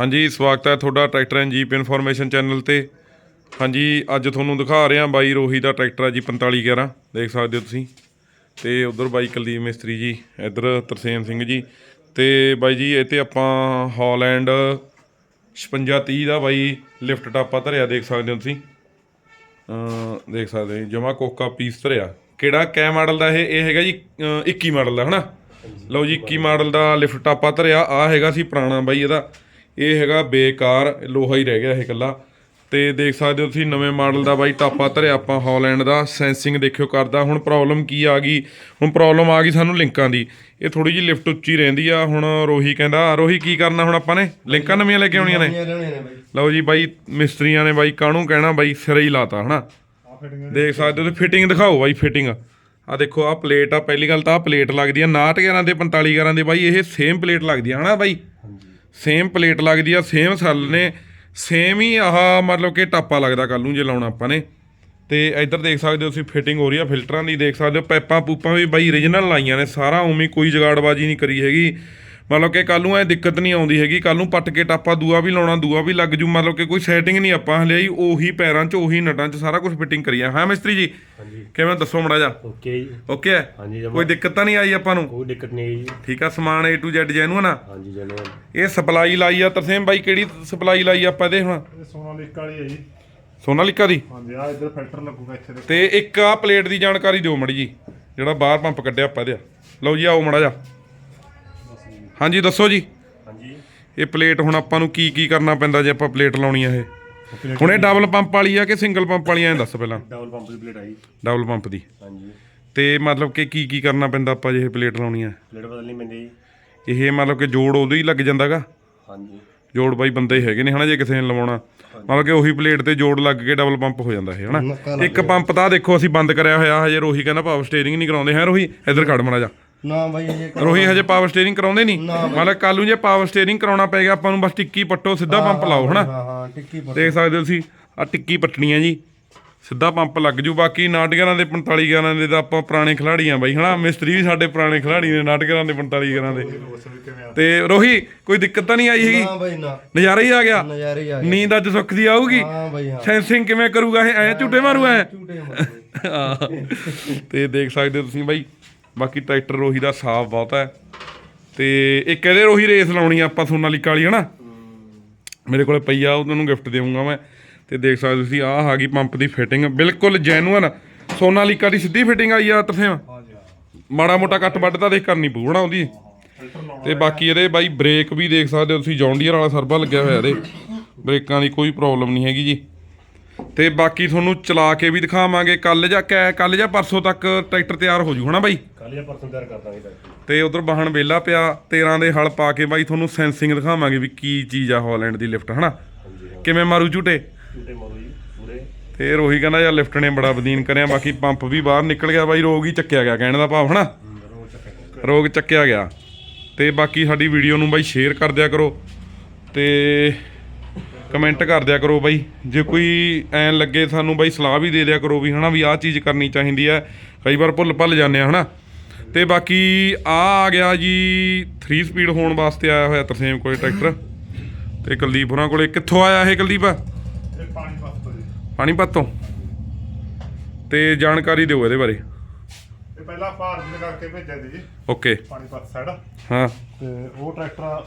ਹਾਂਜੀ, ਸਵਾਗਤ ਹੈ ਤੁਹਾਡਾ tractor and jeep information channel ਤੇ। ਹਾਂਜੀ, ਅੱਜ ਤੁਹਾਨੂੰ ਦਿਖਾ ਰਹੇ ਹਾਂ ਬਾਈ ਰੋਹੀ ਦਾ ਟਰੈਕਟਰ ਹੈ ਜੀ 4511 ਦੇਖ ਸਕਦੇ ਹੋ ਤੁਸੀਂ। ਤੇ ਉਧਰ ਬਾਈ ਕੁਲਦੀਪ ਮਿਸਤਰੀ ਜੀ, ਇੱਧਰ ਤਰਸੇਮ ਸਿੰਘ ਜੀ। ਤੇ ਬਾਈ ਜੀ ਇਹ ਤੇ ਆਪਾਂ ਹਾਲੈਂਡ 5630 ਦਾ ਬਾਈ ਲਿਫਟ ਟਾਪਾ ਧਰਿਆ, ਦੇਖ ਸਕਦੇ ਹੋ ਤੁਸੀਂ। ਅਮ ਦੇਖ ਸਕਦੇ ਹੋ ਜਮਾ ਕੋਕਾ ਪੀਸ ਧਰਿਆ। ਕਿਹੜਾ ਕੈ ਮਾਡਲ ਦਾ ਇਹ? ਇਹ ਹੈਗਾ ਜੀ ਅਮ 21 ਮਾਡਲ ਦਾ, ਹਨਾ? ਲਓ ਜੀ 21 ਮਾਡਲ ਦਾ ਲਿਫਟ ਟਾਪਾ ਧਰਿਆ ਆ ਹੈਗਾ ਸੀ ਪੁਰਾਣਾ ਬਾਈ ਇਹਦਾ। ਇਹ ਹੈਗਾ ਬੇਕਾਰ ਲੋਹਾ ਹੀ ਰਹਿ ਗਿਆ ਇਹ ਇਕੱਲਾ। ਤੇ ਦੇਖ ਸਕਦੇ ਹੋ ਤੁਸੀਂ ਨਵੇਂ ਮਾਡਲ ਦਾ ਬਾਈ ਟਾਪਾ ਧਰਿਆ ਆਪਾਂ ਹਾਲੈਂਡ ਦਾ ਸੈਂਸਿੰਗ ਦੇਖਿਓ ਕਰਦਾ। ਹੁਣ ਪ੍ਰੋਬਲਮ ਕੀ ਆ ਗਈ? ਹੁਣ ਪ੍ਰੋਬਲਮ ਆ ਗਈ ਸਾਨੂੰ ਲਿੰਕਾਂ ਦੀ। ਇਹ ਥੋੜੀ ਜੀ ਲਿਫਟ ਉੱਚੀ ਰਹਿੰਦੀ ਆ। ਹੁਣ ਰੋਹੀ ਕਹਿੰਦਾ ਰੋਹੀ ਕੀ ਕਰਨਾ ਹੁਣ ਆਪਾਂ ਨੇ? ਲਿੰਕਾਂ ਨਵੀਆਂ ਲੈ ਕੇ ਆਉਣੀਆਂ ਨੇ? ਲਓ ਜੀ ਬਾਈ ਮਿਸਤਰੀਆਂ ਨੇ ਬਾਈ ਕਾਹਨੂੰ ਕਹਿਣਾ? ਬਾਈ ਸਿਰੇ ਹੀ ਲਾਤਾ ਹਨਾ? ਦੇਖ ਸਕਦੇ ਹੋ ਤੁਸੀਂ ਫਿਟਿੰਗ ਦਿਖਾਓ ਬਾਈ ਫਿਟਿੰਗ ਆ ਦੇਖੋ ਆ ਪਲੇਟ ਆ ਪਹਿਲੀ ਗੱਲ ਤਾਂ ਆ ਪਲੇਟ ਲੱਗਦੀ ਆ। 69 11 ਦੇ 45 11 ਦੇ ਬਾਈ ਇਹ ਸੇਮ ਪਲੇਟ ਲੱਗਦੀ ਆ ਹਨਾ ਬਾਈ? ਸੇਮ ਪਲੇਟ ਲੱਗਦੀ ਆ, ਸੇਮ ਸੈੱਲ ਨੇ, ਸੇਮ ਹੀ ਆਹ ਮਤਲਬ ਕਿ ਟਾਪਾ ਲੱਗਦਾ ਕੱਲ ਨੂੰ ਜੇ ਲਾਉਣਾ ਆਪਾਂ ਨੇ। ਤੇ ਇੱਧਰ ਦੇਖ ਸਕਦੇ ਹੋ ਤੁਸੀਂ ਫਿਟਿੰਗ ਹੋ ਰਹੀ ਆ, ਫਿਲਟਰਾਂ ਦੀ ਦੇਖ ਸਕਦੇ ਹੋ ਪੈਪਾਂ ਪੂਪਾਂ ਵੀ ਬਾਈ origignal ਲਾਈਆਂ ਨੇ, ਸਾਰਾ ਉਵੇਂ ਕੋਈ ਜਗਾੜਬਾਜੀ ਨਹੀਂ ਕਰੀ ਹੈਗੀ। ਮਤਲਬ ਕਿ ਕੱਲ ਨੂੰ ਐ ਦਿੱਕਤ ਨਹੀਂ ਆਉਂਦੀ ਹੈਗੀ ਕੱਲ ਨੂੰ ਪੱਟ ਕੇ ਟਾਪਾ ਦੂਆ ਵੀ ਲਾਉਣਾ ਦੂਆ ਵੀ ਲੱਗ ਜੂ ਮਤਲਬ ਕਿ ਕੋਈ ਸੈਟਿੰਗ ਨਹੀਂ ਆਪਾਂ ਹਲੇ ਆਈ ਉਹੀ ਪੈਰਾਂ 'ਚ ਉਹੀ ਨਟਾਂ 'ਚ ਸਾਰਾ ਕੁਝ ਫਿਟਿੰਗ ਕਰੀਆ ਹਾਂ ਮਿਸਤਰੀ ਜੀ? ਹਾਂਜੀ। ਕਿਵੇਂ ਦੱਸੋ ਮੜਾ ਜਾ ਓਕੇ ਜੀ। ਓਕੇ ਹੈ ਹਾਂਜੀ ਜਮਾ। ਕੋਈ ਦਿੱਕਤ ਤਾਂ ਨਹੀਂ ਆਈ ਆਪਾਂ ਨੂੰ? ਕੋਈ ਦਿੱਕਤ ਨਹੀਂ ਆਈ ਜੀ। ਠੀਕ ਆ ਸਮਾਨ A to Z ਜੈਨੂਨ ਆ? ਹਾਂਜੀ ਜਨਮ ਇਹ ਸਪਲਾਈ ਲਾਈ ਆ ਤਰਸੇਮ ਬਾਈ ਕਿਹੜੀ ਸਪਲਾਈ ਲਾਈ ਆ ਆਪਾਂ ਇਹਦੇ ਹੁਣ? ਇਹ ਸੋਨਾਲੀਕਾ ਵਾਲੀ ਹੈ ਜੀ। ਸੋਨਾਲੀਕਾ ਦੀ? ਹਾਂਜੀ ਆ ਇੱਧਰ ਫਿਲਟਰ ਲੱਗੂਗਾ ਇੱਥੇ ਤੇ ਇੱਕ ਆ ਪਲੇਟ ਦੀ ਜਾਣਕਾਰੀ ਦਿਓ ਮੜੀ ਜੀ ਜਿਹੜਾ ਬਾਹਰ ਪੰਪ ਕੱਢਿਆ ਆਪਾਂ ਇਹਦੇ ਲਓ ਜੀ ਆਓ ਮੜਾ ਜਾ ਹਾਂਜੀ ਦੱਸੋ ਜੀ। ਹਾਂਜੀ। ਇਹ ਪਲੇਟ ਹੁਣ ਆਪਾਂ ਨੂੰ ਕੀ ਕੀ ਕਰਨਾ ਪੈਂਦਾ ਜੇ ਆਪਾਂ ਪਲੇਟ ਲਾਉਣੀ ਆ ਇਹ? ਹੁਣ ਇਹ ਡਬਲ ਪੰਪ ਵਾਲੀ ਆ ਕਿ ਸਿੰਗਲ ਪੰਪ ਵਾਲੀ ਆ ਦੱਸ ਪਹਿਲਾਂ? ਡਬਲ ਪੰਪ ਦੀ ਪਲੇਟ ਆਈ ਡਬਲ ਪੰਪ ਦੀ। ਹਾਂਜੀ। ਤੇ ਮਤਲਬ ਕਿ ਕੀ ਕੀ ਕਰਨਾ ਪੈਂਦਾ ਆਪਾਂ ਜੇ ਇਹ ਪਲੇਟ ਲਾਉਣੀ ਆ? ਪਲੇਟ ਬਦਲਣੀ ਪੈਂਦੀ ਜੀ। ਇਹ ਮਤਲਬ ਕਿ ਜੋੜ ਉਦੋਂ ਹੀ ਲੱਗ ਜਾਂਦਾਗਾ? ਹਾਂਜੀ। ਜੋੜ ਬਾਈ ਬੰਦੇ ਹੈਗੇ ਨੇ ਹਨਾ ਜੇ ਕਿਸੇ ਨੇ ਲਵਾਉਣਾ। ਮਤਲਬ ਕਿ ਉਹੀ ਪਲੇਟ ਤੇ ਜੋੜ ਲੱਗ ਕੇ ਡਬਲ ਪੰਪ ਹੋ ਜਾਂਦਾ ਇਹ ਹਨਾ? ਇੱਕ ਪੰਪ ਤਾਂ ਦੇਖੋ ਅਸੀਂ ਬੰਦ ਕਰਿਆ ਹੋਇਆ ਹਜੇ ਰੋਹੀ ਕਹਿੰਦਾ ਪਾਵਰ ਸਟੀਅਰਿੰਗ ਨਹੀਂ ਕਰਾਉਂਦੇ ਹੈ ਰੋਹੀ? ਇੱਧਰ ਖੜ ਮੜਾ ਜਾ ਨਾ ਬਾਈ ਇਹ ਰੋਹੀ ਹਜੇ ਪਾਵਰ ਸਟੀਅਰਿੰਗ ਕਰਾਉਂਦੇ ਨਹੀਂ। ਮਤਲਬ ਕੱਲ ਨੂੰ ਜੇ ਪਾਵਰ ਸਟੀਅਰਿੰਗ ਕਰਾਉਣਾ ਪਏਗਾ ਆਪਾਂ ਨੂੰ ਬਸ ਟਿੱਕੀ ਪੱਟੋ ਸਿੱਧਾ ਪੰਪ ਲਾਓ ਹਨਾ? ਹਾਂ ਹਾਂ ਟਿੱਕੀ ਦੇਖ ਸਕਦੇ ਹੋ ਤੁਸੀਂ ਆ ਟਿੱਕੀ ਪੱਟਣੀ ਆ ਜੀ। ਸਿੱਧਾ ਪੰਪ ਲੱਗ ਜੂ ਬਾਕੀ ਨਾਟਗਰਾਂ ਦੇ 45 11 ਦੇ ਤਾਂ ਆਪਾਂ ਪੁਰਾਣੇ ਖਿਲਾੜੀ ਆ ਬਾਈ ਹਨਾ? ਮਿਸਤਰੀ ਵੀ ਸਾਡੇ ਪੁਰਾਣੇ ਖਿਲਾੜੀ ਨੇ ਨਾਟਗਰਾਂ ਦੇ 45 11 ਦੇ। ਤੇ ਰੋਹੀ ਕੋਈ ਦਿੱਕਤ ਤਾਂ ਨਹੀਂ ਆਈ ਹੈਗੀ? ਨਾ ਬਾਈ ਨਾ। ਨਜ਼ਾਰਾ ਹੀ ਆ ਗਿਆ। ਨਜ਼ਾਰੇ ਹੀ ਆ ਗਏ ਨੀਂਦ ਅੱਜ ਸੁੱਖ ਦੀ ਆਊਗੀ? ਹਾਂ ਬਾਈ ਹਾਂ। ਸੈਂਸਿੰਗ ਕਿਵੇਂ ਕਰੂਗਾ ਇਹ? ਐ ਝੂਟੇ ਮਾਰੂ ਐ? ਝੂਟੇ ਮਾਰਦੇ ਹਾਂ। ਤੇ ਦੇਖ ਸਕਦੇ ਹੋ ਤੁਸੀਂ ਬਾਈ ਬਾਕੀ ਟਰੈਕਟਰ ਰੋਹੀ ਦਾ ਸਾਫ਼ ਬਹੁਤ ਹੈ। ਤੇ ਇੱਕ ਇਹਦੇ ਰੋਹੀ ਰੇਸ ਲਾਉਣੀ ਆ ਆਪਾਂ ਸੋਨਾਲੀਕਾ ਵਾਲੀ, ਹਨਾ? ਮੇਰੇ ਕੋਲੇ ਪਈ ਆ ਉਹਨਾਂ ਨੂੰ ਗਿਫਟ ਦੇਵਾਂਗਾ ਮੈਂ। ਤੇ ਦੇਖ ਸਕਦੇ ਤੁਸੀਂ, ਆਹ ਆ ਗਈ ਪੰਪ ਦੀ ਫਿਟਿੰਗ ਬਿਲਕੁਲ ਜੈਨੂਅਨ ਸੋਨਾਲੀਕਾ ਦੀ ਸਿੱਧੀ ਫਿਟਿੰਗ ਆਈ ਆ ਤਰਫੇ ਮਾੜਾ ਮੋਟਾ ਕੱਟ ਵੱਢ ਤਾਂ ਦੇਖ ਕਰਨੀ ਪਊ, ਹਨਾ ਉਹਦੀ? ਤੇ ਬਾਕੀ ਇਹਦੇ ਬਾਈ ਬ੍ਰੇਕ ਵੀ ਦੇਖ ਸਕਦੇ ਹੋ ਤੁਸੀਂ, ਜੌਂਡੀਅਰ ਵਾਲਾ ਸਰਬਾ ਲੱਗਿਆ ਹੋਇਆ ਇਹਦੇ। ਬ੍ਰੇਕਾਂ ਦੀ ਕੋਈ ਪ੍ਰੋਬਲਮ ਨਹੀਂ ਹੈਗੀ ਜੀ। ਤੇ ਬਾਕੀ ਤੁਹਾਨੂੰ ਚਲਾ ਕੇ ਵੀ ਦਿਖਾਵਾਂਗੇ ਕੱਲ ਜਾਂ ਕੈ ਕੱਲ ਜਾਂ ਪਰਸੋਂ ਤੱਕ ਟਰੈਕਟਰ ਤਿਆਰ ਹੋ ਜੂ, ਹਨਾ ਬਾਈ? ਜਾਂ ਪਰਸੋਂ ਤਿਆਰ ਕਰ ਦਾਂਗੇ ਟਰੈਕਟਰ ਤੇ ਉਧਰ ਵਾਹਣ ਵੇਲਾ ਪਿਆ 13 ਦੇ ਹਲ ਪਾ ਕੇ ਬਾਈ ਤੁਹਾਨੂੰ ਸੈਂਸਿੰਗ ਦਿਖਾਵਾਂਗੇ ਵੀ ਕੀ ਚੀਜ਼ ਆ ਹਾਲੈਂਡ ਦੀ ਲਿਫਟ ਹਨਾ? ਹਾਂਜੀ ਹਾਂ ਕਿਵੇਂ ਮਾਰੂ ਝੂਟੇ? ਝੂਟੇ ਮਾਰੋ ਜੀ ਪੂਰੇ। ਤੇ ਰੋਹੀ ਕਹਿੰਦਾ ਯਾਰ ਲਿਫਟ ਨੇ ਬੜਾ ਬਦੀਨ ਕਰਿਆ ਬਾਕੀ ਪੰਪ ਵੀ ਬਾਹਰ ਨਿਕਲ ਗਿਆ ਬਾਈ ਰੋਗ ਹੀ ਚੱਕਿਆ ਗਿਆ ਕਹਿਣ ਦਾ ਭਾਵ ਹਨਾ? ਰੋਗ ਚੱਕਿਆ ਗਿਆ। ਤੇ ਬਾਕੀ ਸਾਡੀ ਵੀਡੀਓ ਨੂੰ ਬਾਈ ਸ਼ੇਅਰ ਕਰ ਦਿਆ ਕਰੋ ਤੇ ਕਮੈਂਟ ਕਰ ਦਿਆ ਕਰੋ ਬਾਈ। ਜੇ ਕੋਈ ਐਂ ਲੱਗੇ ਸਾਨੂੰ ਬਾਈ ਸਲਾਹ ਵੀ ਦੇ ਦਿਆ ਕਰੋ ਵੀ ਹਨਾ ਵੀ ਆਹ ਚੀਜ਼ ਕਰਨੀ ਚਾਹੀਦੀ ਹੈ। ਕਈ ਵਾਰ ਭੁੱਲ ਭੱਲ ਜਾਂਦੇ ਆ ਹਨਾ? ਤੇ ਬਾਕੀ ਆ ਆ ਗਿਆ ਜੀ 3 ਸਪੀਡ ਹੋਣ ਵਾਸਤੇ ਆਇਆ ਹੋਇਆ ਤਰਸੇਮ ਕੋਲੇ ਟਰੈਕਟਰ। ਤੇ ਕੁਲਦੀਪ ਹੋਰਾਂ ਕੋਲੇ ਕਿੱਥੋਂ ਆਇਆ ਇਹ ਕੁਲਦੀਪ? ਇਹ ਪਾਣੀ ਪੱਤ ਜੀ। ਪਾਣੀਪਤ ਤੋਂ? ਤੇ ਜਾਣਕਾਰੀ ਦਿਓ ਇਹਦੇ ਬਾਰੇ। ਇਹ ਪਹਿਲਾਂ ਭਾਰ ਜੀ ਕਰਕੇ ਭੇਜਿਆ ਸੀ ਜੀ। ਓਕੇ। ਪਾਣੀ ਪੱਤ ਸਾਈਡ ਹਾਂ। ਤੇ ਉਹ ਟਰੈਕਟਰ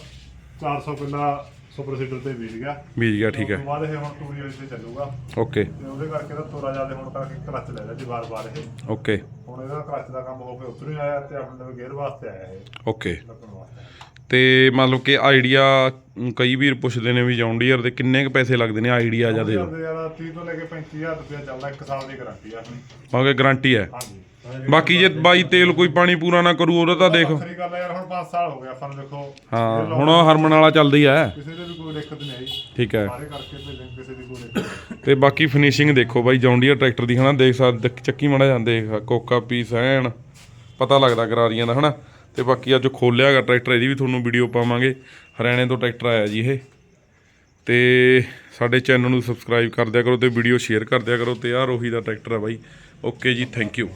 400 ਕਿੱਲਾ ਸੁਪਰ ਸੀਡਰ ਤੇ ਬੀਜ ਗਿਆ। ਬੀਜ ਗਿਆ ਠੀਕ ਉਸ ਹੈ। ਤੋਂ ਬਾਅਦ ਇਹ ਹੁਣ ਟੂਰੀ ਵਾਲੀ ਤੇ ਚੱਲੂਗਾ। ਓਕੇ। ਤੇ ਉਹਦੇ ਕਰਕੇ ਤਾਂ ਤੋਰਾ ਜ਼ਿਆਦਾ ਹੁਣ ਕਰਕੇ ਕਲੱਚ ਲੈ ਲਿਆ ਜੀ ਵਾਰ-ਵਾਰ ਇਹ। ਓਕੇ। ਹੁਣ ਇਹਦਾ ਕਲੱਚ ਦਾ ਕੰਮ ਹੋ ਕੇ ਉਤਰ ਹੀ ਆਇਆ ਤੇ ਆਪਣੇ ਗੇਅਰ ਵਾਸਤੇ ਆਇਆ ਇਹ। ਓਕੇ। ਤੇ ਮਤਲਬ ਕਿ ਆਈਡੀਆ ਕਈ ਵੀਰ ਪੁੱਛਦੇ ਨੇ ਵੀ ਜੌਨ ਡੀਅਰ ਦੇ ਕਿੰਨੇ ਕ ਪੈਸੇ ਲੱਗਦੇ ਨੇ ਆਈਡੀਆ ਜਾਂ ਦੇ ਦਿਓ? ਯਾਰ 30 ਤੋਂ ਲੈ ਕੇ 35000 ਰੁਪਏ ਚੱਲਦਾ ਇੱਕ ਸਾਲ ਦੀ ਗਾਰੰਟੀ ਆ ਆਪਣੀ। ਕਿਉਂਕਿ ਗਾਰੰਟੀ ਹੈ। ਹਾਂਜੀ। ਬਾਕੀ ਜੇ ਬਾਈ ਤੇਲ ਕੋਈ ਪਾਣੀ ਪੂਰਾ ਨਾ ਕਰੂ ਉਹਦਾ ਤਾਂ ਦੇਖ। ਵੱਖਰੀ ਗੱਲ ਆ ਯਾਰ ਹੁਣ 5 ਸਾਲ ਹੋ ਗਏ ਆਪਾਂ ਨੂੰ ਦੇਖੋ। ਹਾਂ ਹੁਣ ਉਹ ਹਰਮਨ ਵਾਲਾ ਚੱਲਦੀ ਹੈ ਕਿਸੇ ਦੇ ਵੀ ਕੋਈ ਦਿੱਕਤ ਨਹੀਂ ਆਈ। ਠੀਕ ਹੈ ਸਾਰੇ ਕਰਕੇ ਭੇਜਣ ਕਿਸੇ ਦੀ ਕੋਈ ਦਿੱਕਤ ਨਹੀਂ। ਤੇ ਬਾਕੀ ਫਿਨਿਸ਼ਿੰਗ ਦੇਖੋ ਬਾਈ ਡੀਅਰ ਟਰੈਕਟਰ ਦੀ ਹਨਾ ਦੇਖ ਸਕਦੇ ਚੱਕੀ ਮੜਾ ਜਾਂਦੇ ਕੋਕਾ ਪੀਸ ਐਨ ਪਤਾ ਲੱਗਦਾ ਗਰਾਰੀਆਂ ਦਾ ਹਨਾ। ਤੇ ਬਾਕੀ ਅੱਜ ਖੋਲਿਆ ਹੈਗਾ ਟਰੈਕਟਰ ਇਹਦੀ ਵੀ ਤੁਹਾਨੂੰ ਵੀਡੀਓ ਪਾਵਾਂਗੇ। ਹਰਿਆਣੇ ਤੋਂ ਟਰੈਕਟਰ ਆਇਆ ਜੀ ਇਹ। ਤੇ ਸਾਡੇ ਚੈਨਲ ਨੂੰ ਸਬਸਕ੍ਰਾਈਬ ਕਰ ਦਿਆ ਕਰੋ ਤੇ ਵੀਡੀਓ ਸ਼ੇਅਰ ਕਰ ਦਿਆ ਕਰੋ ਤੇ ਆਹ ਰੋਹੀ ਦਾ ਟਰੈਕਟਰ ਆ ਬਾਈ। ਓਕੇ ਜੀ ਥੈਂਕ ਯੂ